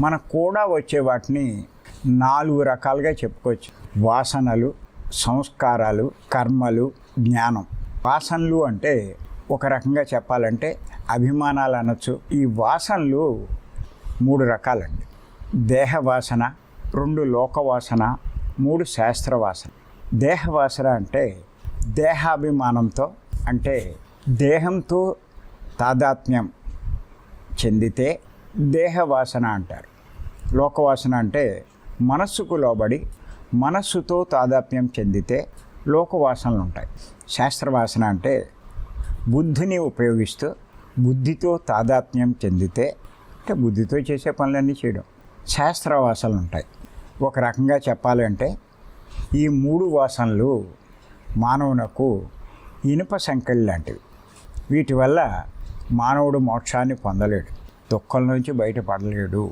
మనకు కూడా వచ్చే వాటిని నాలుగు రకాలుగా చెప్పుకోవచ్చు. వాసనలు సంస్కారాలు కర్మలు జ్ఞానం. వాసనలు అంటే ఒక రకంగా చెప్పాలంటే అభిమానాలు అనొచ్చు. ఈ వాసనలు మూడు రకాలండి. దేహ వాసన రెండు లోక వాసన మూడు శాస్త్ర వాసన దేహ వాసన అంటే దేహాభిమానంతో అంటే దేహంతో తాదాత్మ్యం చెందితే దేహవాసన అంటారు. లోకవాసన అంటే మనస్సుకు లోబడి మనస్సుతో తాదాత్మ్యం చెందితే లోకవాసనలు ఉంటాయి. శాస్త్రవాసన అంటే బుద్ధిని ఉపయోగిస్తూ బుద్ధితో తాదాత్మ్యం చెందితే అంటే బుద్ధితో చేసే పనులన్నీ చేయడం. శాస్త్రవాసనలు ఉంటాయి. ఒక రకంగా చెప్పాలంటే ఈ మూడు వాసనలు మానవునకు ఇనుప సంకెళ్ళు లాంటివి వీటి వల్ల మానవుడు మోక్షాన్ని పొందలేడు. దుఃఖం నుంచి బయటపడలేడు